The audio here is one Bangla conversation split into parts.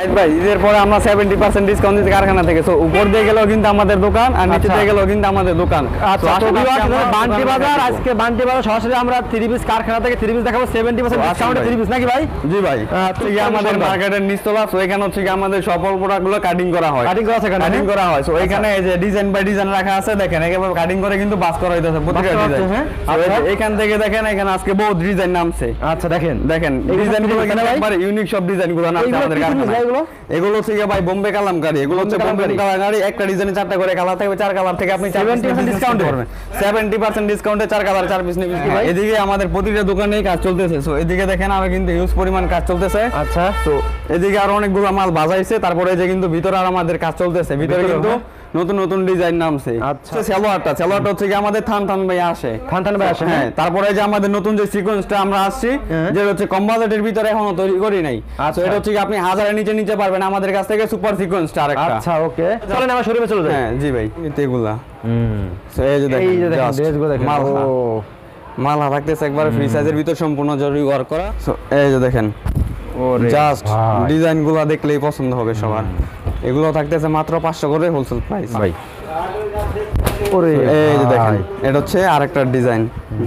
আইট ভাই ঈদের পরে আমরা সেভেন্টি পার্সেন্ট ডিসকাউন্ট দিচ্ছি কারখানা থেকে। তো উপর দিয়ে গেলেও কিন্তু আমাদের দোকান আর নিচে আচ্ছা। দিয়ে গেলেও কিন্তু আমাদের দোকান। তো তো আশেপাশে viewers, আমরা বান্টি বাজার আজকে বান্টি বাজার সরাসরি আমরা থ্রি পিস কারখানা থেকে থ্রি পিস দেখাবো সেভেন্টি পার্সেন্ট ডিসকাউন্টে থ্রি পিস নাকি ভাই? জি ভাই। আহ, ঠিক আছে আমাদের মার্কেটের নিচতলা তো এখানে হচ্ছে আমাদের সকল প্রোডাক্টগুলো কাটিং করা হয়। Cutting করা আছে কাটিং? করা তো এখানে এই যে ডিজাইন বাই ডিজাইন রাখা আছে দেখেন একেবারে কাটিং করে কিন্তু বাস করা হইতেছে প্রতিটা ডিজাইন হ্যাঁ? আচ্ছা। এখান থেকে দেখেন এখানে আজকে বহুত ডিজাইন নামছে। আচ্ছা দেখেন। দেখেন এগুলো ডিজাইনগুলো কি কিন্তু ভাই? একবারে ইউনিক সব ডিজাইনগুলো নামছে আমাদের কারখানায়। এগুলো? এগুলো থেকে ভাই বোম্বে কালামকারি এগুলো হচ্ছে বোম্বে কালামকারী। একটা ডিজাইনে চারটা করে কালার থাকবে চার কালার থেকে আপনি 70% ডিসকাউন্ট এ? করবেন 70% ডিসকাউন্টে চার কালার চার পিস নিবেন ভাই? এদিকে আমাদের প্রতিটা দোকানেই কাজ চলতেছে সো এদিকে দেখেন আমি কিন্তু হিউজ পরিমাণ কাজ চলতেছে আচ্ছা তো এদিকে আর অনেকগুলো মাল বাজাইছে তারপরে যে কিন্তু ভিতরে আর আমাদের কাজ চলতেছে ভিতরে কিন্তু হ্যাঁ? নতুন নতুন ডিজাইন নামছে। আচ্ছা। সালোয়ারটা সালোয়ারটা হচ্ছে কি আমাদের থান থান ভাই আসে। থান থান ভাই আসে, হ্যাঁ। হ্যাঁ? তারপরে যে আমাদের নতুন যে সিকোয়েন্সটা আমরা আসছি হ্যাঁ। যেটা হচ্ছে কম বাজেটের ভিতরে এখনও তৈরি করি নাই। আচ্ছা। এটা হচ্ছে কি আপনি হাজারের নিচে নিচে পারবেন। আমাদের কাছ থেকে সুপার সিকোয়েন্সটা আরেকটা। আচ্ছা ওকে। চলেন আমার শোরুমে চলে যাই। হ্যাঁ জি ভাই। এগুলা। হুম। এই যে দেখেন এই যে দেখেন ড্রেসগুলো দেখেন। মালহা। ও। মালহা থাকতেছে একবারে ফ্রি সাইজের ভিতর সম্পূর্ণ জরি ওয়ার্ক করা। এই যে দেখেন। ওরে জাস্ট ভাই। ডিজাইনগুলা দেখলেই পছন্দ হবে সবার। এগুলো থাকতেছে মাত্র পাঁচশো করে হোলসেল প্রাইস ভাই। ওরে এই যে দেখেন এটা হচ্ছে আরেকটা ডিজাইন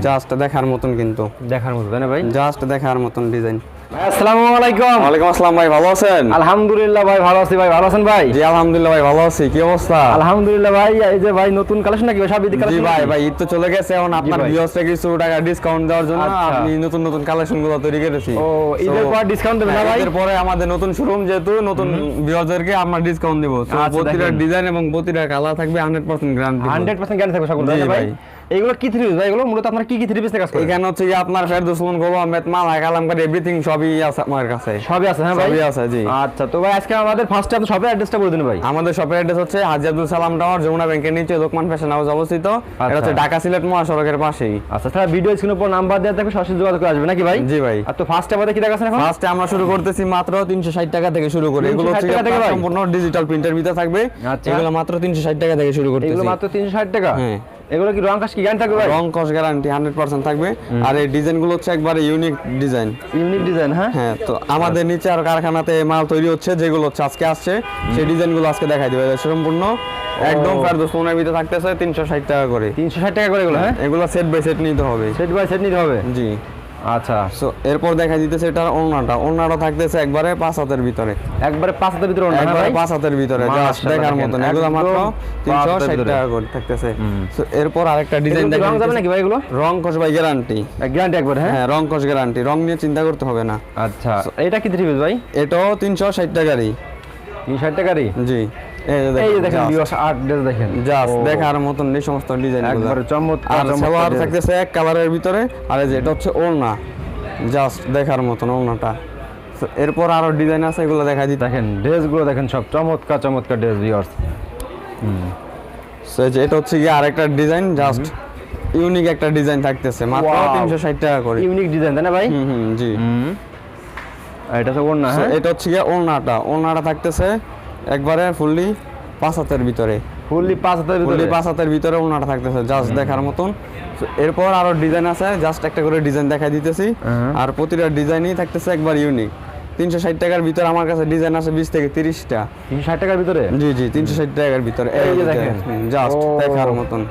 জাস্ট দেখার মতন কিন্তু। দেখার মতো তাই না ভাই? জাস্ট দেখার মতন ডিজাইন আসসালামু আলাইকুম। ওয়ালাইকুম আসসালাম ভাই ভালো আছেন? আলহামদুলিল্লাহ ভাই ভালো আছি ভাই ভালো আছেন ভাই? জি আলহামদুলিল্লাহ ভাই ভালো আছি কি অবস্থা? আলহামদুলিল্লাহ ভাই এই যে ভাই নতুন কালেকশন নাকি সব ঈদ জি ভাই ভাই ঈদ তো চলে গেছে এখন আপনার ভিউয়ার্সকে কিছু টাকা ডিসকাউন্ট দেওয়ার জন্য আচ্ছা। আপনি নতুন নতুন কালেকশনগুলো তৈরি করেছি। ও ঈদের পর ডিসকাউন্ট দেবেন না হ্যাঁ, ভাই? ঈদের পরে আমাদের নতুন শোরুম যেহেতু নতুন ভিউয়ারদেরকে আমরা ডিসকাউন্ট দেব। আচ্ছা, প্রতিটা ডিজাইন এবং প্রতিটা কালার থাকবে 100% গ্যারান্টি হান্ড্রেড পার্সেন্ট গ্যারান্টি থাকবে সকল জি তাই না ভাই? ভাই। এগুলো কি থ্রি ভাই এগুলো মূলত আপনার কি কি থ্রি পিস কাজ করেন? এখানে হচ্ছে কি আপনার ফেরদৌস সুমন গোলো আহমেদ মালা কালামকারী এভরিথিং সবই আছে আমার কাছে। সবই আছে হ্যাঁ ভাই? সবই আছে, জি। আচ্ছা তো ভাই আজকে আমাদের ফার্স্টে আপনি সবের অ্যাড্রেসটা বলে দিন ভাই। আমাদের শপের অ্যাড্রেস হচ্ছে হাজি আব্দুল সালাম টাওয়ার যমুনা ব্যাংকের নিচে লোকমান ফ্যাশন হাউস অবস্থিত। এটা হচ্ছে ঢাকা সিলেট মহাসড়কের পাশেই। আচ্ছা তাহলে ভিডিও স্ক্রিনের উপর নাম্বার দেওয়া থাকবে সরাসরি যোগাযোগ করে আসবে নাকি ভাই? জি ভাই। আর তো ফার্স্টে আমাদের কি দেখাচ্ছেন এখন? ফার্স্টে আমরা শুরু করতেছি মাত্র 360 টাকা থেকে শুরু করে। এগুলো হচ্ছে? সম্পূর্ণ ডিজিটাল প্রিন্টের ভিতরে থাকবে। আচ্ছা। এগুলো মাত্র 360 টাকা থেকে শুরু করতেছি। এগুলো মাত্র তিনশো ষাট টাকা? হ্যাঁ। এগুলো কি রং কাশ কি গ্যারান্টি থাকবে ভাই? রং কাশ গ্যারান্টি 100% থাকবে। আর এই ডিজাইনগুলো হচ্ছে একবারে ইউনিক ডিজাইন ইউনিক ডিজাইন হ্যাঁ? হ্যাঁ তো আমাদের নিচে আর কারখানাতে মাল তৈরি হচ্ছে যেগুলো হচ্ছে আজকে আসছে সেই ডিজাইনগুলো আজকে দেখাই দিবে। সম্পূর্ণ একদম ফেরদৌস ফোনের ভিতরে থাকতেছে 360 টাকা করে। তিনশো ষাট টাকা করে এগুলো হ্যাঁ? এগুলো সেট বাই সেট নিতে হবে। সেট বাই সেট নিতে হবে? জি। আচ্ছা। সো এরপর দেখা দিতেছে এটার ওড়নাটা। ওড়নাটা থাকতেছে একবারে পাঁচ হাতের ভিতরে। একবারে পাঁচ হাতের ভিতরে অন্য একবারে পাঁচ হাতের ভিতরে জাস্ট দেখার মতন। এগুলো মাত্র পাঁচ তিনশো হাতের ষাট ভিতরে। টাকা করে থাকতেছে। সো এরপর আরেকটা ডিজাইন দেখা রং যাবে নাকি ভাই এগুলো? রং কস বাই গ্যারান্টি গ্যারান্টি একবার হ্যাঁ? রং কস গ্যারান্টি রং নিয়ে চিন্তা করতে হবে না। আচ্ছা। এটা কি থ্রি ভাই? এটাও তিনশো ষাট টাকারই। তিনশো ষাট টাকারই? জি। এই যে দেখেন দেখেন বিওস আট ড্রেস দেখেন। জাস্ট দেখার মতন এই সমস্ত ডিজাইন একবারে চমৎকার আর সালোয়ার থাকতেছে এক কালারের ভিতরে আর এই যে এটা হচ্ছে ওড়না। জাস্ট দেখার মতন ওড়নাটা। এরপর আরও ডিজাইন আছে এগুলো দেখা দিতে দেখেন ড্রেসগুলো দেখেন সব চমৎকার চমৎকার ড্রেস যে এটা হচ্ছে গিয়ে আরেকটা ডিজাইন জাস্ট ইউনিক একটা ডিজাইন থাকতেছে মাত্র Wow. তিনশো ষাট টাকা করে। ইউনিক ডিজাইন তাই না ভাই? হুম জি। হুম। এটা তো ওড়না হ্যাঁ? এটা হচ্ছে গিয়ে ওড়নাটা। ওড়নাটা থাকতেছে একবারে ফুললি পাঁচ হাতের ভিতরে। ফুললি পাঁচ হাতের ফুললি ভিতরে পাঁচ হাতের ভিতরে ওড়নাটা থাকতেছে জাস্ট দেখার মতন। এরপর আরও ডিজাইন আছে জাস্ট একটা করে ডিজাইন দেখাই দিতেছি। আর প্রতিটা ডিজাইনই থাকতেছে একবার ইউনিক তিনশো ষাট টাকার ভিতরে আমার কাছে ডিজাইন আছে বিশ থেকে তিরিশটা। তিনশো ষাট টাকার ভিতরে? জি জি তিনশো ষাট টাকার ভিতরে। জাস্ট দেখার মতন।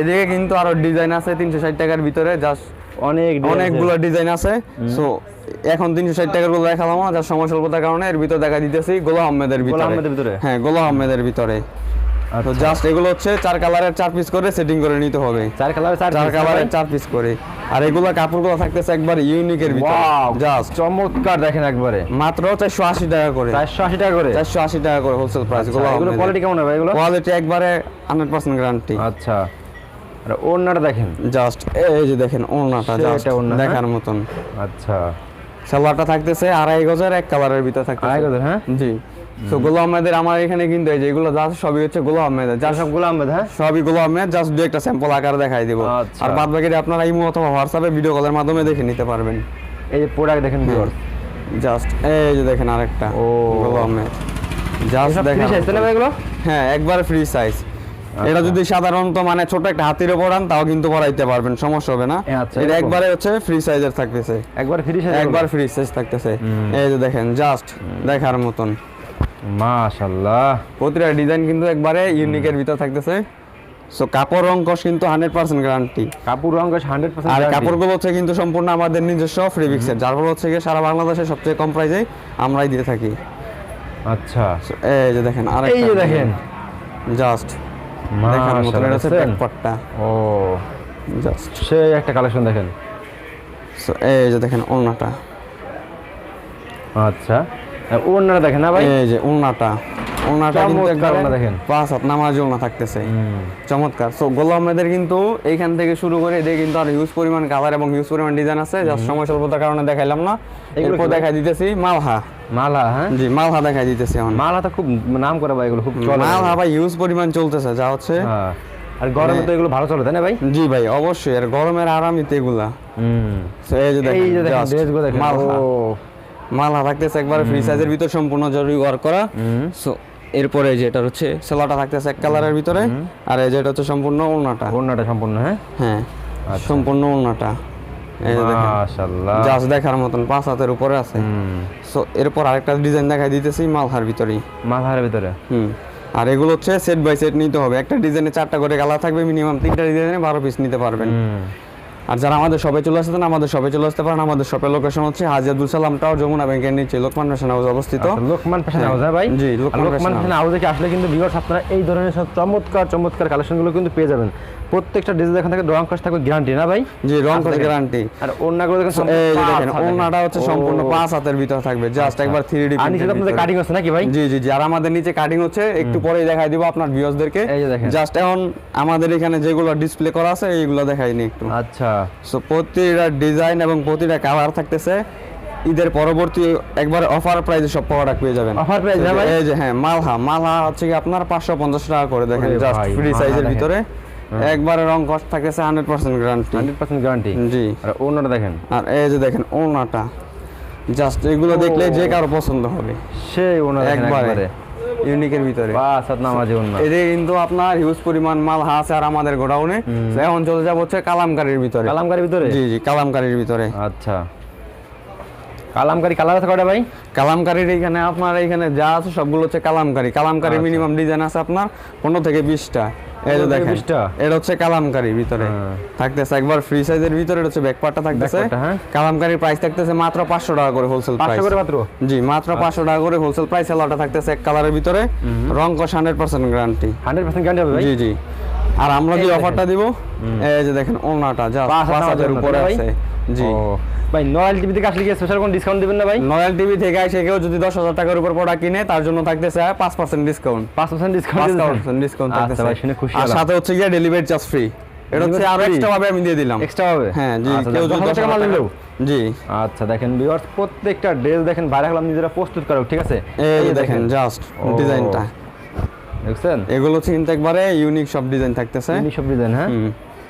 এদিকে কিন্তু আরও ডিজাইন আছে তিনশো ষাট টাকার ভিতরে জাস্ট অনেক অনেকগুলো ডিজাইন আছে। সো এখন তিনশো ষাট টাকারগুলো দেখালাম যার সময় স্বল্পতার কারণে এর ভিতরে দেখা দিতেছি গোলাম আহমেদের ভিতরে। ভিতরে? হ্যাঁ গোলাম আহমেদের ভিতরে। তো আচ্ছা। জাস্ট এগুলো হচ্ছে চার কালারের চার পিস করে সেটিং করে নিতে হবে। চার কালার চার চার কালারের চার পিস করে। আর এগুলো কাপড়গুলো থাকতেছে একবার ইউনিকের ভিতরে। Wow, জাস্ট চমৎকার দেখেন একবারে। মাত্র চারশো আশি টাকা করে। চারশো আশি টাকা করে? চারশো আশি টাকা করে হোলসেল প্রাইস আচ্ছা, এগুলো কোয়ালিটি কেমন হবে এগুলো? কোয়ালিটি একবারে হান্ড্রেড পার্সেন্ট গ্যারান্টি আচ্ছা। আর ওড়নাটা দেখেন। জাস্ট এই যে দেখেন ওড়নাটা সেটা জাস্ট হ্যাঁ? দেখার মতন। আচ্ছা। সালোয়ারটা থাকতেছে আড়াই গজের এক কালারের ভিতরে থাকতেছে। আড়াই গজের, হ্যাঁ? জি। তো গোলো আহমেদের আমার এখানে কিন্তু এই যে এগুলো জাস্ট সবই হচ্ছে গোলো আহমেদের। যার জাস্ট সবগুলো আহমেদ হ্যাঁ? সবই গোলো আহমেদ জাস্ট দু একটা স্যাম্পল আকার দেখাই দিব। আচ্ছা। আর বাদ বাকি আপনারা ইমো অথবা হোয়াটসঅ্যাপে ভিডিও কলের মাধ্যমে দেখে নিতে পারবেন। এই যে প্রোডাক্ট দেখেন ভিউয়ার্স জাস্ট এই যে দেখেন আরেকটা ও। গোলো আহমেদ। জাস্ট দেখেন। ফ্রি সাইজ না এগুলো? হ্যাঁ একবার ফ্রি সাইজ এটা যদি সাধারণত মানে ছোট একটা হাতির পড়ান তাও কিন্তু পড়াইতে পারবেন সমস্যা হবে না। আচ্ছা, এটা একবারে হচ্ছে ফ্রি সাইজের থাকতেছে। একবার ফ্রি সাইজ একবার ফ্রি সাইজ থাকতেছে। এই যে দেখেন জাস্ট দেখার মতন। মাশাআল্লাহ প্রতিটা ডিজাইন কিন্তু একবারে ইউনিকের ভিতর থাকতেছে। সো কাপড় রং কস কিন্তু হান্ড্রেড পার্সেন্ট গ্যারান্টি কাপড় রঙ হান্ড্রেড আর পার্সেন্ট কাপড়গুলো হচ্ছে কিন্তু সম্পূর্ণ আমাদের নিজস্ব ফ্রিবিক্সের যার ফলে হচ্ছে সারা বাংলাদেশে সবচেয়ে কম প্রাইসে আমরাই দিয়ে থাকি। আচ্ছা। এই যে দেখেন আর এই যে দেখেন। জাস্ট দেখার মতন এটা হচ্ছে ব্যাকপার্টটা ও। জাস্ট সেই একটা কালেকশন দেখেন। এই যে দেখেন ওড়নাটা। আচ্ছা। ওনারা দেখেন না ভাই? এই যে ওড়নাটা। ওড়নাটা কিন্তু চমৎকার একবারে দেখেন। পাঁচ হাত নামাজ ওড়না থাকতেছে। চমৎকার। সো গোলাম কিন্তু এইখান থেকে শুরু করে এদের কিন্তু আর হিউজ পরিমাণ কালার এবং হিউজ পরিমাণ ডিজাইন আছে। জাস্ট সময় স্বল্পতার কারণে দেখাইলাম না। এরপর? দেখাই দিতেছি মালহা। মালা হ্যাঁ? জি মালহা দেখাই দিতেছি এখন। মালা তো খুব নাম করা ভাই এগুলো খুব মালহা ভাই হিউজ পরিমাণ চলতেছে যা হচ্ছে। হ্যাঁ। আর গরমে তো এগুলো ভালো চলে তাই না ভাই? জি ভাই অবশ্যই। আর গরমের আরামিতে এগুলা। হুম। এই যে দেখেন এই যে দেখেন ড্রেসগুলো দেখেন। মালহা। মালহা থাকতেছে একবার ফ্রি সাইজের ভিতর সম্পূর্ণ জরুরি ওয়ার্ক করা। সো এরপরে যে এটা হচ্ছে সেলাটা থাকতেছে এক কালারের ভিতরে। আর এই যে এটা হচ্ছে সম্পূর্ণ ওড়নাটা। ওড়নাটা সম্পূর্ণ হ্যাঁ? হ্যাঁ সম্পূর্ণ ওড়নাটা। জাস্ট দেখার মতন পাঁচ হাতের উপরে আছে। হুম। সো এরপর আরেকটা ডিজাইন দেখাই দিতেছি মালহার ভিতরেই। ভিতরে? হুম। আর এগুলো হচ্ছে সেট বাই সেট নিতে হবে। একটা ডিজাইনে চারটা করে গালা থাকবে মিনিমাম তিনটা ডিজাইনে বারো পিস নিতে পারবেন। আর যারা আমাদের শপে চলে আসতেন আমাদের শপে চলে আসতে পারেন। আমাদের শপের লোকেশন হচ্ছে হাজি আব্দুল সালাম টাওয়ার যমুনা ব্যাংকের নিচে লোকমান ফ্যাশন হাউস অবস্থিত। আচ্ছা, লোকমান ফ্যাশন হাউস হ্যাঁ ভাই? জি, লোকমান ফ্যাশন হাউসে কি আসলে কিন্তু ভিউয়ার্স আপনারা এই ধরনের সব চমৎকার চমৎকার কালেকশনগুলো কিন্তু পেয়ে যাবেন। প্রত্যেকটা ডিজাইন এখান থেকে রং কষ্ট থাকবে গ্যারান্টি না ভাই? জি রং আচ্ছা, দেখেন। গ্যারান্টি আর ওড়নাগুলো দেখেন এই দেখেন ওনাটা হচ্ছে সম্পূর্ণ পাঁচ হাতের ভিতরে থাকবে জাস্ট একবার থ্রি ডি আর নিচে আপনাদের কাটিং আছে নাকি ভাই? জি জি জি আর আমাদের নিচে কাটিং হচ্ছে একটু পরেই দেখাই দিব আপনার ভিউয়ার্সদেরকে এই দেখেন। জাস্ট এখন আমাদের এখানে যেগুলো ডিসপ্লে করা আছে এইগুলো দেখাইনি একটু। আচ্ছা। সো প্রতিটা ডিজাইন এবং প্রতিটা কালার থাকতেছে। ঈদের পরবর্তী একবার অফার প্রাইসে সব প্রোডাক্ট পেয়ে যাবেন। Price না ভাই? এই যে হ্যাঁ মালহা। মালহা হচ্ছে কি আপনার পাঁচশো পঞ্চাশ টাকা করে দেখেন জাস্ট ফ্রি সাইজের ভিতরে। একবারে রং কস্ট থাকতেছে hundred percent guarantee hundred percent guarantee জি। আর ওড়নাটা দেখেন। আর এই যে দেখেন ওনাটা। জাস্ট এগুলো দেখলে যে কারও পছন্দ হবে। সেই একবারে। একবারে। ইউনিকের ভিতরে। বাস আপনার মাঝে এদিকে কিন্তু আপনার হিউজ পরিমাণ মাল আছে আর আমাদের গোডাউনে। এখন চলে যাব হচ্ছে কালামকারীর ভিতরে। কালামকারীর ভিতরে? জি জি কালামকারীর ভিতরে। আচ্ছা। কালামকারি কালার আছে কয়টা ভাই? কালামকারির এখানে আপনার এখানে যা আছে সবগুলো হচ্ছে কালামকারি। কালামকারি মিনিমাম ডিজাইন আছে আপনার পনেরো থেকে বিশটা। এই যে দেখেন এটা হচ্ছে কালামকারি ভিতরে। হ্যাঁ। থাকতেছে একবার ফ্রি সাইজের ভিতরে এটা হচ্ছে ব্যাকপার্টটা থাকতেছে। Backpack টা, হ্যাঁ। কালামকারির প্রাইস থাকতেছে মাত্র পাঁচশো টাকা করে হোলসেল প্রাইস পাঁচশো করে মাত্র? জি মাত্র পাঁচশো টাকা করে হোলসেল প্রাইস সেলাটা থাকতেছে এক কালারের ভিতরে। রং কষ hundred percent guarantee hundred percent guarantee হবে ভাই? জি জি। আর আমরা যে অফারটা দিব এই যে দেখেন ওনাটা যা উপরে আছে। জি। ভাই নয়াল টিভি থেকে আসলে কি স্পেশাল কোন ডিসকাউন্ট দিবেন না ভাই? নয়াল টিভি থেকে এসে কেউ যদি দশ হাজার টাকার উপর প্রোডাক্ট কিনে তার জন্য থাকতেছে পাঁচ পার্সেন্ট ডিসকাউন্ট পাঁচ পার্সেন্ট ডিসকাউন্ট ডিসকাউন্ট আচ্ছা থাকতেছে। ভাই শুনে খুশি আর সাথে হচ্ছে গিয়ে ডেলিভারি চার্জ ফ্রি এটা হচ্ছে আরও এক্সট্রা ভাবে আমি দিয়ে দিলাম। এক্সট্রা হবে হ্যাঁ জি আচ্ছা, কেউ যদি হাজার দশ টাকা মাল হাজার জি। আচ্ছা দেখেন ভিউয়ার্স প্রত্যেকটা ড্রেস দেখেন বাইরে রাখলাম নিজেরা প্রস্তুত করো ঠিক আছে? এই দেখেন জাস্ট। ডিজাইনটা দেখছেন? এগুলো হচ্ছে একবারে ইউনিক সব ডিজাইন থাকতেছে। এই সব ডিজাইন হ্যাঁ?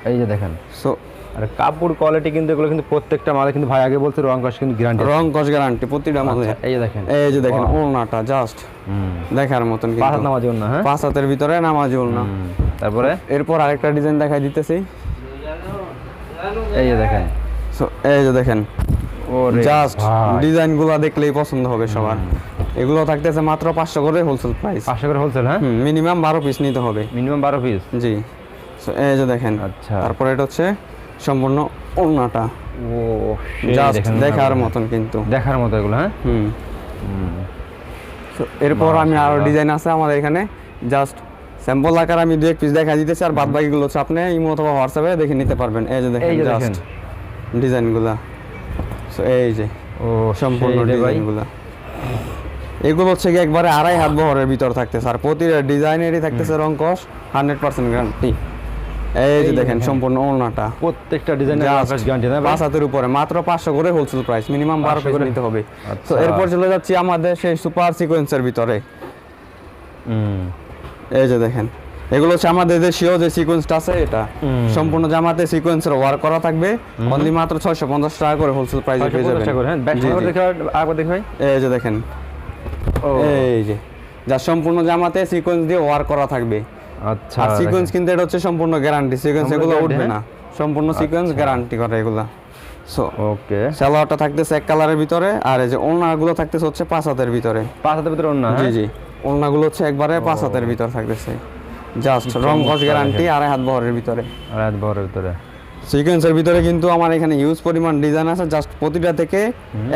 এই যে দেখেন। সো আর কাপড় কোয়ালিটি কিন্তু এগুলো কিন্তু প্রত্যেকটা মালে কিন্তু ভাই আগে বলছে রং কস কিন্তু গ্যারান্টি রং কস গ্যারান্টি প্রতিটা মালে। এই যে দেখেন। এই যে দেখেন ওড়নাটা জাস্ট দেখার মতন কিন্তু। হাত নামাজ না হ্যাঁ? পাঁচ হাতের ভিতরে নামাজ না হুম, তারপরে? এরপর আরেকটা ডিজাইন দেখাই দিতেছি। এই যে দেখেন। সো এই যে দেখেন। জাস্ট ডিজাইনগুলা দেখলেই পছন্দ হবে সবার। এগুলো থাকতেছে মাত্র পাঁচশো করে হোলসেল প্রাইস পাঁচশো করে হোলসেল হ্যাঁ? মিনিমাম বারো পিস নিতে হবে। মিনিমাম বারো পিস জি। সো এই যে দেখেন। আচ্ছা। তারপরে এটা হচ্ছে সম্পূর্ণ ওড়নাটা। ও জাস্ট দেখার মতন কিন্তু। দেখার মতো এগুলো হ্যাঁ? হুম। এরপর আমি আরও ডিজাইন আছে আমাদের এখানে। জাস্ট স্যাম্পল আকার আমি দু এক পিস দেখা দিতেছি আর বাদ বাকিগুলো হচ্ছে আপনি ইমো অথবা হোয়াটসঅ্যাপে দেখে নিতে পারবেন। এই যে দেখেন জাস্ট ডিজাইনগুলা সো এই যে ও সম্পূর্ণ ডিজাইনগুলা এগুলো হচ্ছে একবারে আড়াই হাত বহরের ভিতর থাকতেছে আর প্রতিটা ডিজাইনেরই থাকতেছে রং কস হান্ড্রেড পার্সেন্ট গ্যারান্টি এই যে দেখেন সম্পূর্ণ ওড়নাটা। প্রত্যেকটা ডিজাইনের Just গ্যারান্টি না পাঁচ হাতের উপরে মাত্র পাঁচশো করে হোলসেল প্রাইস মিনিমাম বারো 500 পিস? নিতে হবে। আচ্ছা। তো এরপর চলে যাচ্ছি আমাদের সেই সুপার সিকোয়েন্সের ভিতরে। এই যে দেখেন এগুলো হচ্ছে আমাদের দেশীয় যে সিকোয়েন্সটা আছে এটা। সম্পূর্ণ জামাতে সিকোয়েন্সের ওয়ার্ক করা থাকবে। অনলি মাত্র ছয়শো পঞ্চাশ টাকা করে হোলসেল প্রাইসে পেয়ে যাবেন। হ্যাঁ? এই যে দেখেন। এই যে যা সম্পূর্ণ জামাতে সিকোয়েন্স দিয়ে ওয়ার্ক করা থাকবে। আচ্ছা আর সিকোয়েন্স কিন্তু এটা হচ্ছে সম্পূর্ণ গ্যারান্টি সিকোয়েন্স এগুলো উঠবে হ্যাঁ? না। সম্পূর্ণ সিকোয়েন্স গ্যারান্টি করে এগুলা। সো ওকে সালোয়ারটা থাকতেছে এক কালারের ভিতরে আর এই যে ওড়নাগুলো থাকতেছে হচ্ছে পাঁচ হাতের ভিতরে। পাঁচ হাতের ভিতরে অন্য জি জি। ওড়নাগুলো হচ্ছে একবারে পাঁচ হাতের ভিতর থাকতেছে। জাস্ট রং কস গ্যারান্টি আড়াই হাত বহরের ভিতরে। রাত বহরের ভিতরে। সিকোয়েন্সের ভিতরে কিন্তু আমার এখানে ইউজ পরিমাণ ডিজাইন আছে। জাস্ট প্রতিটা থেকে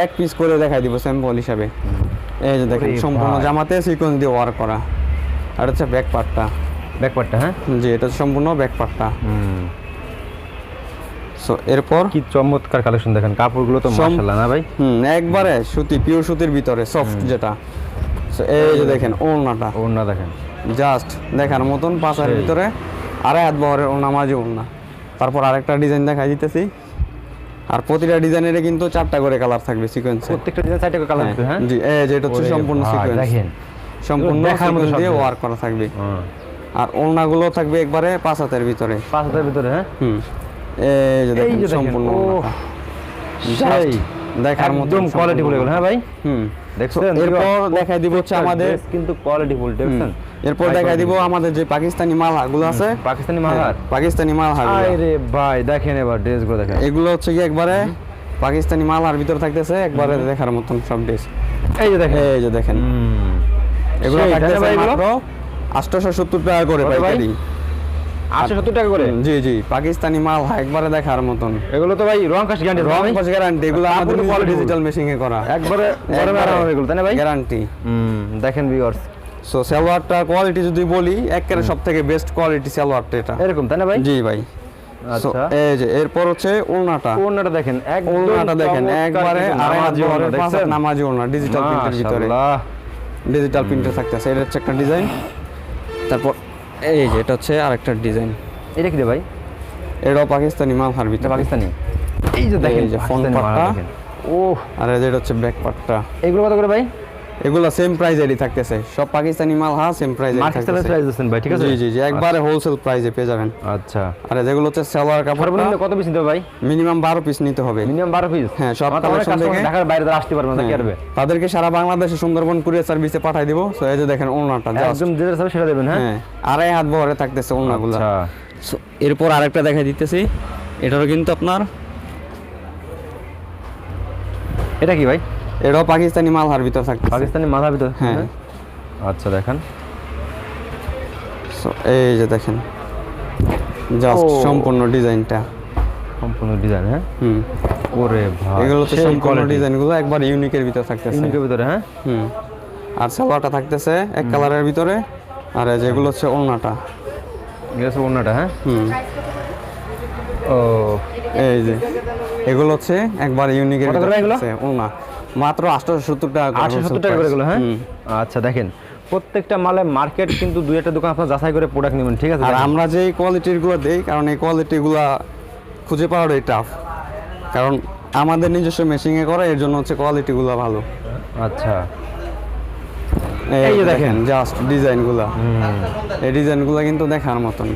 এক পিস করে দেখাই দিব স্যাম্পল হিসাবে। এই যে দেখেন সম্পূর্ণ জামাতে সিকোয়েন্স দিয়ে ওয়ার্ক করা। আর হচ্ছে ব্যাক পার্টটা ব্যাকপার্টটা হ্যাঁ? জি এটা সম্পূর্ণ ব্যাক পার্টটা হুম। সো এরপর? কি চমৎকার কালেকশন দেখেন কাপড়গুলো তো মাশাআল্লাহ না ভাই? হুম একবারে সুতি পিওর সুতির ভিতরে সফট যেটা। So, এই যে দেখেন ওড়নাটা। ওড়না দেখেন। জাস্ট দেখার মতন পাঁচের। ভিতরে আড়াই হাত বহরের ওড়না মাঝে ওড়না। তারপর আরেকটা ডিজাইন দেখাই দিতেছি। আর প্রতিটা ডিজাইনের কিন্তু চারটা করে কালার থাকবে সিকোয়েন্সে প্রত্যেকটা ডিজাইন সাইডে কালার দিতে হ্যাঁ? জি এই যে এটা হচ্ছে সম্পূর্ণ সিকোয়েন্স দেখেন। সম্পূর্ণ সিকোয়েন্স দিয়ে ওয়ার্ক করা থাকবে। আর ওড়নাগুলো থাকবে একবারে পাঁচ হাতের ভিতরে। পাঁচ হাতের ভিতরে হ্যাঁ? হুম। এই যে দেখেন সম্পূর্ণ সেই দেখার মতো একদম কোয়ালিটি বলে গেল হ্যাঁ ভাই? হুম। দেখছেন এরপর দেখাই দিব হচ্ছে আমাদের কিন্তু কোয়ালিটি ফুল দেখছেন? এরপর দেখাই দিব আমাদের যে পাকিস্তানি মালহাগুলো আছে। পাকিস্তানি মাহার হ্যাঁ, পাকিস্তানি মালহাগুলো আরে ভাই দেখেন এবার ড্রেসগুলো দেখেন। এগুলো হচ্ছে কি একবারে পাকিস্তানি মালহার ভিতর থাকতেছে একবারে দেখার মতন সব ড্রেস এই যে দেখেন। এই যে দেখেন। এগুলো থাকতেছে এগুলো? মাত্র আটশোশো সত্তর টাকা করে পাইকারি। আটশো টাকা করে? জি জি পাকিস্তানি মালহা একবারে দেখার মতন। এগুলো তো ভাই রং কাশ গ্যারান্টি রং কস গ্যারান্টি এগুলো আমাদের ডিজিটাল মেশিং এ করা। একবারে গরমে আরাম এগুলো তাই না ভাই? গ্যারান্টি হুম দেখেন ভিউয়ার্স সো সালোয়ারটার কোয়ালিটি যদি বলি একেবারে সব থেকে বেস্ট কোয়ালিটি সালোয়ারটা এটা। এরকম তাই না ভাই? জি ভাই। আচ্ছা। এই যে এরপর হচ্ছে ওড়নাটা। ওড়নাটা দেখেন ওড়নাটা দেখেন একবারে আড়াই হাত? নামাজি ওড়না ডিজিটাল প্রিন্টের ভিতরে। ডিজিটাল প্রিন্টে থাকতেছে এটা হচ্ছে একটা ডিজাইন তারপর এই যে এটা হচ্ছে আরেকটা ডিজাইন। এটা কি রে ভাই? এটাও পাকিস্তানি মালহার হারবি ভিতরে। পাকিস্তানি। এই যে দেখেন এই যে ফোন মাল ওহ। আর এটা হচ্ছে ব্যাক পাটটা। এগুলো কত করে ভাই? এগুলো সেম প্রাইজেরই থাকতেছে। সব পাকিস্তানি মালহা সেম প্রাইজেরই মার্কেট থাকতেছে। প্রাইস দিচ্ছেন ভাই ঠিক আছে? জি জি জি একবারে হোলসেল প্রাইজে পেয়ে যাবেন। আচ্ছা। আর যেগুলো হচ্ছে সালোয়ার কাপড় সর্বনিম্ন কত পিস নিতে হবে ভাই? মিনিমাম বারো পিস নিতে হবে। মিনিমাম বারো পিস হ্যাঁ, সব collection থেকে- ঢাকার বাইরে তো আসতে পারবে না কি হ্যাঁ, করবে তাদেরকে সারা বাংলাদেশে সুন্দরবন কুরিয়ার সার্ভিসে পাঠাই দিব। সো এই যে দেখেন just, একদম যেটা চাবে সেটা দেবেন হ্যাঁ? হ্যাঁ আড়াই হাত বহরে থাকতেছে ওড়নাগুলো আচ্ছা। এরপর আরেকটা দেখাই দিতেছি। এটারও কিন্তু আপনার এটা কি ভাই? এটাও পাকিস্তানি মালহার ভিতর থাকতেছে। পাকিস্তানি মাথা ভিতর হ্যাঁ। আচ্ছা দেখেন। এই যে দেখেন। জাস্ট সম্পূর্ণ ডিজাইনটা। সম্পূর্ণ ডিজাইন হ্যাঁ? হুম। ওরে ভাই এগুলো সেই সম্পূর্ণ ডিজাইনগুলো একবার ইউনিকের ভিতর থাকতেছে। ইউনিকের ভিতরে হ্যাঁ? হুম। আর সালোয়ারটা থাকতেছে এক কালারের ভিতরে। আর এই যেগুলো হচ্ছে ওড়নাটা। এটা হচ্ছে ওড়নাটা হ্যাঁ? হুম। ও। এই যে। এগুলো হচ্ছে একবার ইউনিকের ভিতরে এগুলো? ওড়না। মাত্র আটশো সত্তর টাকা আটশো সত্তর টাকা করে। হ্যাঁ? আচ্ছা দেখেন প্রত্যেকটা মালে মার্কেট কিন্তু দুই একটা দোকান আপনার যাচাই করে প্রোডাক্ট নেবেন ঠিক আছে? আর আমরা যে কোয়ালিটিরগুলো দেই কারণ এই কোয়ালিটি গুলা খুঁজে পাওয়াটাই টাফ কারণ আমাদের নিজস্ব মেশিনে করা এর জন্য হচ্ছে কোয়ালিটি গুলা ভালো। আচ্ছা। এই যে দেখেন। জাস্ট ডিজাইনগুলা এই ডিজাইনগুলা কিন্তু দেখার মতন।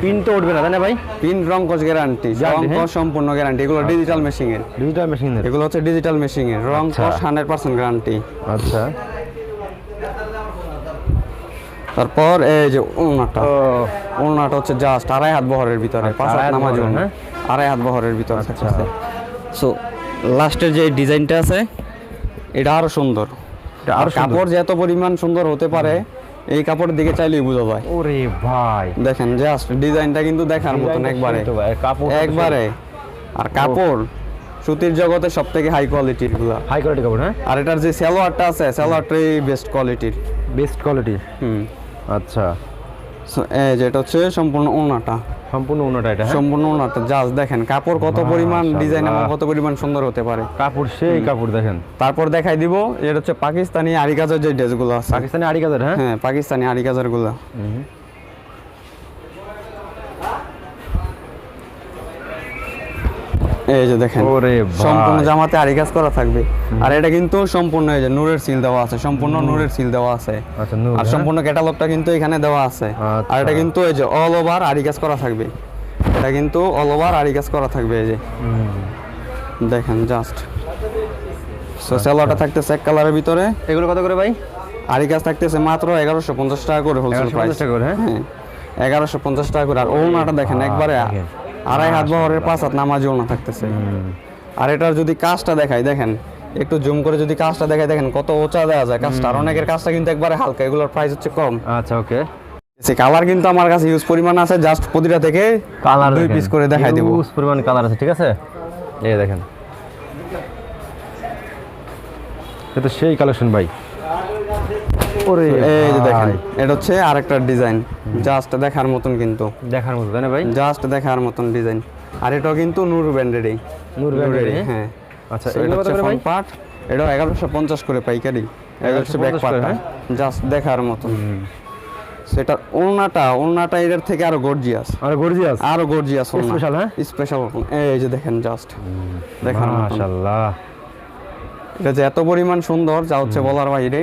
প্রিন্ট তো উঠবে না তাই না ভাই? পিন রং কস গ্যারান্টি রং? সম্পূর্ণ গ্যারান্টি এগুলো ডিজিটাল মেশিনের ডিজিটাল মেশিনের এগুলো হচ্ছে ডিজিটাল মেশিনের রং আচ্ছা। গ্যারান্টি আচ্ছা। তারপর এই যে ওনাটা ওনাটা হচ্ছে জাস্ট আড়াই হাত বহরের ভিতরে আচ্ছা, পাঁচ হাত নামাজ হ্যাঁ? আড়াই হাত বহরের ভিতরে আচ্ছা। সো লাস্টের যে ডিজাইনটা আছে এটা আরও সুন্দর। আর আরও সুন্দর। কাপড় যে এত পরিমাণ সুন্দর হতে পারে এই কাপড়ের দিকে চাইলেই বোঝা যায়। ওরে ভাই। দেখেন জাস্ট ডিজাইনটা কিন্তু দেখার মতন একবারে। কাপড় একবারে। আর কাপড় সুতির জগতে সব থেকে হাই কোয়ালিটিরগুলো। হাই কোয়ালিটি কাপড় হ্যাঁ? আর এটার যে সালোয়ারটা আছে সালোয়ারটাই বেস্ট কোয়ালিটির বেস্ট কোয়ালিটি হুম। আচ্ছা। সো এই যে এটা হচ্ছে সম্পূর্ণ ওনাটা সম্পূর্ণ অন্যটা এটা হ্যাঁ? সম্পূর্ণ ওনাটা জাস্ট দেখেন কাপড় কত পরিমাণ ডিজাইন এবং কত পরিমাণ সুন্দর হতে পারে। কাপড় সেই কাপড় দেখেন। তারপর দেখাই দিব এটা হচ্ছে পাকিস্তানি আরিকাজার যে ড্রেসগুলো আছে। পাকিস্তানি আরিকাজার হ্যাঁ? হ্যাঁ পাকিস্তানি আরিকাজারগুলো কাজের হুম। এই যে দেখেন ওরে সম্পূর্ণ জামাতে আরি কাজ করা থাকবে। আর এটা কিন্তু সম্পূর্ণ এই যে নূরের সিল দেওয়া আছে সম্পূর্ণ নূরের সিল দেওয়া আছে। আচ্ছা আর হ্যাঁ? সম্পূর্ণ ক্যাটালগটা কিন্তু এখানে দেওয়া আছে। আর আচ্ছা। এটা কিন্তু এই যে অল ওভার আরি কাজ করা থাকবে। এটা কিন্তু অল ওভার আরি কাজ করা থাকবে এই যে। দেখেন জাস্ট সো সালোয়ারটা থাকতেছে এক কালারের ভিতরে। এগুলো কত করে ভাই? আরি কাজ থাকতেছে মাত্র এগারোশো পঞ্চাশ টাকা করে হোলসেল প্রাইস হ্যাঁ? হ্যাঁ এগারোশো পঞ্চাশ টাকা করে। আর ওনাটা দেখেন একবারে। আড়াই হাত বহরের পাঁচ হাত নামাজ ওনা থাকতেছে। আর এটার যদি কাজটা দেখাই দেখেন একটু জুম করে যদি কাজটা দেখাই দেখেন কত উঁচা দেওয়া যায় কাজটা। আর অনেকের কাজটা কিন্তু একবারে হালকা এগুলোর প্রাইস হচ্ছে কম। আচ্ছা ওকে। সে কালার কিন্তু আমার কাছে ইউজ পরিমাণ আছে জাস্ট প্রতিটা থেকে কালার দুই পিস করে দেখাই দিব। হিউজ পরিমাণ কালার আছে ঠিক আছে? এই দেখেন। এটা সেই কালেকশন ভাই। ওরে এই যে দেখেন এটা হচ্ছে আরেকটা ডিজাইন জাস্ট দেখার মতন কিন্তু। দেখার মতো তাই না ভাই? জাস্ট দেখার মতন ডিজাইন আর এটাও কিন্তু নূর ব্র্যান্ডেরই নূর ব্র্যান্ডেরই, হ্যাঁ। আচ্ছা এটা কত হচ্ছে করে ভাই? পাইকারি। এগারোশো ব্যাক 1150 জাস্ট দেখার মতন। সেটা ওড়নাটা ওড়নাটা এটার থেকে আরও গর্জিয়াস আর গর্জিয়াস আরও গর্জিয়াস Special, হ্যাঁ? স্পেশাল এই যে দেখেন জাস্ট দেখার মতন। মাশাআল্লাহ এটা যে এত পরিমাণ সুন্দর যা হচ্ছে বলার বাইরে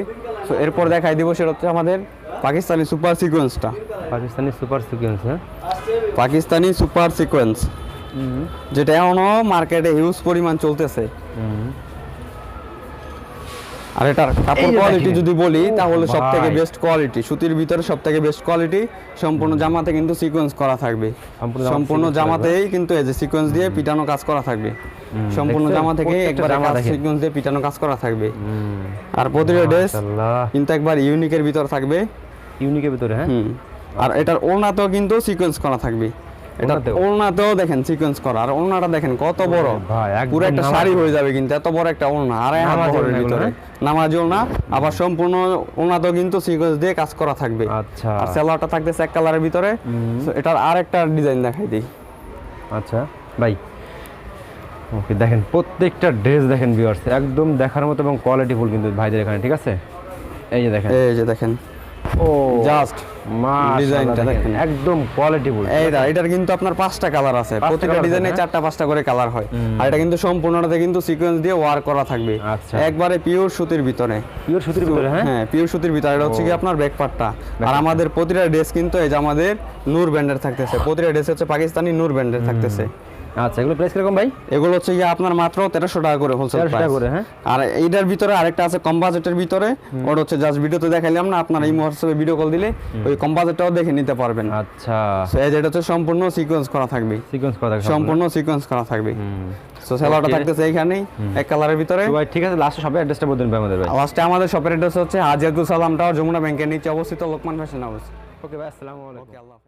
তো এরপর দেখাই দিব সেটা হচ্ছে আমাদের পাকিস্তানি সুপার সিকোয়েন্সটা। পাকিস্তানি সুপার সিকোয়েন্স হ্যাঁ? পাকিস্তানি সুপার সিকোয়েন্স যেটা এখনও মার্কেটে হিউজ পরিমাণ চলতেছে। আর এটার কাপড় কোয়ালিটি যদি বলি তাহলে সব থেকে বেস্ট কোয়ালিটি সুতির ভিতরে সব থেকে বেস্ট কোয়ালিটি সম্পূর্ণ জামাতে কিন্তু সিকোয়েন্স করা থাকবে। সম্পূর্ণ জামাতেই কিন্তু এই যে সিকোয়েন্স দিয়ে পিটানো কাজ করা থাকবে। সম্পূর্ণ জামা থেকে একবার সিকোয়েন্স দিয়ে পিটানো কাজ করা থাকবে। আর প্রতিটা ড্রেস কিন্তু একবার ইউনিকের ভিতর থাকবে। ইউনিকের ভিতরে হ্যাঁ? আর এটার ওড়নাতেও কিন্তু সিকোয়েন্স করা থাকবে। এটা ওড়নাতেও? দেখেন সিকোয়েন্স করা। আর ওড়নাটা দেখেন কত বড়। পুরো একটা শাড়ি হয়ে যাবে কিন্তু এত বড় একটা ওড়না আড়াই হাত নামাজি ভিতরে। ওড়না আবার সম্পূর্ণ ওড়নাতেও কিন্তু সিকোয়েন্স দিয়ে কাজ করা থাকবে। আচ্ছা। আর সেলারটা থাকতেছে এক কালারের ভিতরে। এটার আরেকটা ডিজাইন দেখাই দিই। আচ্ছা ভাই। ওকে দেখেন প্রত্যেকটা ড্রেস দেখেন ভিউয়ার্স একদম দেখার মতো এবং কোয়ালিটিফুল কিন্তু ভাইদের এখানে ঠিক আছে? এই যে দেখেন। এই যে দেখেন। ও। জাস্ট ডিজাইনটা দেখেন দেখেন। একদম কোয়ালিটিফুল এইটা এটার কিন্তু আপনার পাঁচটা কালার আছে। প্রতিটা ডিজাইনে হ্যাঁ? চারটা পাঁচটা করে কালার হয়। আর এটা কিন্তু সম্পূর্ণটাতে কিন্তু সিকোয়েন্স দিয়ে ওয়ার করা থাকবে। আচ্ছা। একবারে পিওর সুতির ভিতরে। পিওর সুতির ভিতরে হ্যাঁ? হ্যাঁ পিওর সুতির ভিতরে। এটা হচ্ছে কি আপনার ব্যাক পার্টটা আর আমাদের প্রতিটা ড্রেস কিন্তু এই যে আমাদের নূর ব্যান্ডের থাকতেছে। প্রতিটা ড্রেস হচ্ছে পাকিস্তানি নূর ব্যান্ডের থাকতেছে। আচ্ছা এগুলো প্রাইস কীরকম ভাই? এগুলো হচ্ছে গিয়ে আপনার মাত্র তেরোশো টাকা করে হোলসেল 1300 টাকা করে, হ্যাঁ? আর এইটার ভিতরে আরেকটা আছে কম্পাজেটের ভিতরে। ওটা হচ্ছে জাস্ট ভিডিওতে দেখাইলাম না আপনার এই হোয়াটসঅ্যাপে ভিডিও কল দিলে ওই কম্পাজেটটাও দেখে নিতে পারবেন। আচ্ছা। So, এই যে এটা হচ্ছে সম্পূর্ণ সিকোয়েন্স করা থাকবে। সিকোয়েন্স করা থাকে সম্পূর্ণ সিকোয়েন্স করা থাকবে। সো সেলারটা থাকতেছে এইখানেই এক কালারের ভিতরে। ভাই ঠিক আছে লাস্টে সবাই অ্যাড্রেসটা বলে দেন ভাই আমাদের ভাই। লাস্টে আমাদের শপের অ্যাড্রেস হচ্ছে সালাম টাওয়ার যমুনা ব্যাংকের নিচে অবস্থিত লোকমান ফ্যাশন হাউস ওকে ভাই আসসালামু আলাইকুম। আল্লাহ।